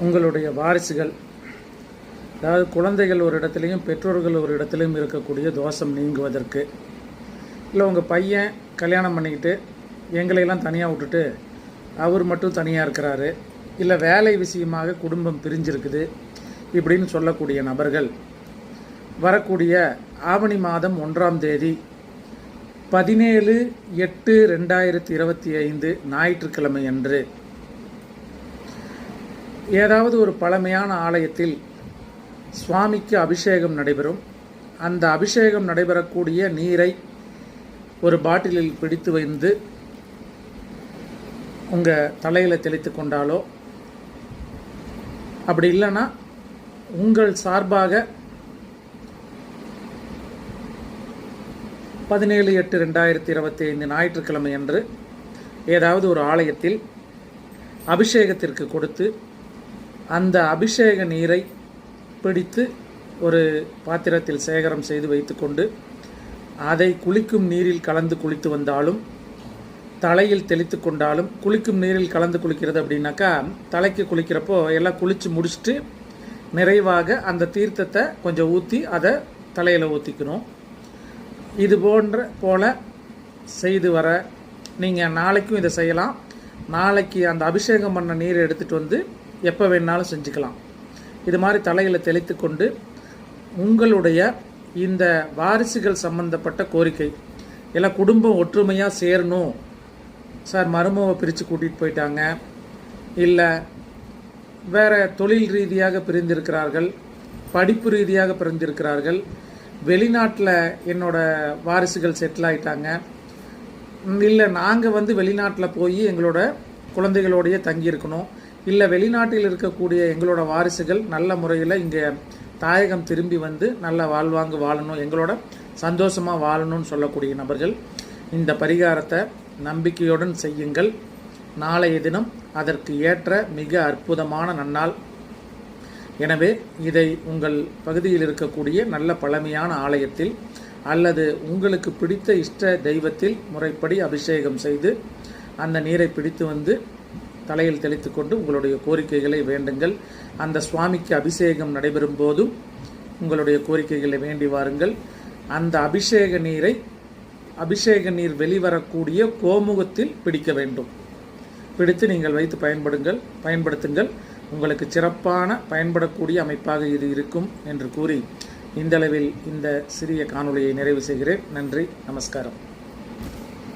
உங்களுடைய வாரிசுகள் அதாவது குழந்தைகள் ஒரு இடத்துலையும் பெற்றோர்கள் ஒரு இடத்துலையும் இருக்கக்கூடிய தோஷம் நீங்குவதற்கு இல்லை உங்கள் பையன் கல்யாணம் பண்ணிக்கிட்டு எங்களையெல்லாம் தனியாக விட்டுட்டு அவர் மட்டும் தனியாக இருக்கிறாரு இல்லை வேலை விஷயமாக குடும்பம் பிரிஞ்சிருக்குது இப்படின்னு சொல்லக்கூடிய நபர்கள் வரக்கூடிய ஆவணி மாதம் ஒன்றாம் தேதி பதினேழு எட்டு ரெண்டாயிரத்தி இருபத்தி ஐந்து ஞாயிற்றுக்கிழமை அன்று ஏதாவது ஒரு பழமையான ஆலயத்தில் சுவாமிக்கு அபிஷேகம் நடைபெறும். அந்த அபிஷேகம் நடைபெறக்கூடிய நீரை ஒரு பாட்டிலில் பிடித்து வைந்து உங்கள் தலையில் தெளித்து கொண்டாலோ அப்படி இல்லைன்னா உங்கள் சார்பாக பதினேழு எட்டு ரெண்டாயிரத்தி இருபத்தி ஐந்து ஞாயிற்றுக்கிழமை அன்று ஏதாவது ஒரு ஆலயத்தில் அபிஷேகத்திற்கு கொடுத்து அந்த அபிஷேக நீரை பிடித்து ஒரு பாத்திரத்தில் சேகரம் செய்து வைத்துக்கொண்டு அதை குளிக்கும் நீரில் கலந்து குளித்து வந்தாலும் தலையில் தெளித்து கொண்டாலும் குளிக்கும் நீரில் கலந்து குளிக்கிறது அப்படின்னாக்கா தலைக்கு குளிக்கிறப்போ எல்லாம் குளித்து முடிச்சுட்டு நிறைவாக அந்த தீர்த்தத்தை கொஞ்சம் ஊற்றி அதை தலையில் ஊற்றிக்கணும் இது போன்ற போல செய்து வர நீங்கள் நாளைக்கும் இதை செய்யலாம். நாளைக்கு அந்த அபிஷேகம் பண்ண நீரை எடுத்துகிட்டு வந்து எப்போ வேணாலும் செஞ்சுக்கலாம். இது மாதிரி தலையில் தெளித்து கொண்டு உங்களுடைய இந்த வாரிசுகள் சம்பந்தப்பட்ட கோரிக்கை எல்லாம் குடும்பம் ஒற்றுமையாக சேரணும். சார் மருமவை பிரித்து கூட்டிகிட்டு போயிட்டாங்க. இல்லை வேறு தொழில் ரீதியாக பிரிந்திருக்கிறார்கள் படிப்பு ரீதியாக பிரிந்திருக்கிறார்கள் வெளிநாட்டில் என்னோட வாரிசுகள் செட்டில் ஆயிட்டாங்க. இல்லை நாங்கள் வந்து வெளிநாட்டில் போய் எங்களோட குழந்தைகளோடையே தங்கியிருக்கணும். இல்லை வெளிநாட்டில் இருக்கக்கூடிய எங்களோட வாரிசுகள் நல்ல முறையில் இங்கே தாயகம் திரும்பி வந்து நல்ல வாழ்வாங்கு வாழணும் எங்களோட சந்தோஷமாக வாழணும்னு சொல்லக்கூடிய நபர்கள் இந்த பரிகாரத்தை நம்பிக்கையுடன் செய்யுங்கள். நாளைய தினம் அதற்கு ஏற்ற மிக அற்புதமான நன்னாள். எனவே இதை உங்கள் பகுதியில் இருக்கக்கூடிய நல்ல பழமையான ஆலயத்தில் அல்லது உங்களுக்கு பிடித்த இஷ்ட தெய்வத்தில் முறைப்படி அபிஷேகம் செய்து அந்த நீரை பிடித்து வந்து தலையில் தெளித்து கொண்டு உங்களுடைய கோரிக்கைகளை வேண்டுங்கள். அந்த சுவாமிக்கு அபிஷேகம் நடைபெறும் போதும் உங்களுடைய கோரிக்கைகளை வேண்டி வாருங்கள். அந்த அபிஷேக நீரை அபிஷேக நீர் வெளிவரக்கூடிய கோமுகத்தில் பிடிக்க வேண்டும். பிடித்து நீங்கள் வைத்து பயன்படுங்கள் பயன்படுத்துங்கள். உங்களுக்கு சிறப்பான பயன்படக்கூடிய அமைப்பாக இது இருக்கும் என்று கூறி இந்தளவில் இந்த சிறிய காணொளியை நிறைவு செய்கிறேன். நன்றி நமஸ்காரம்.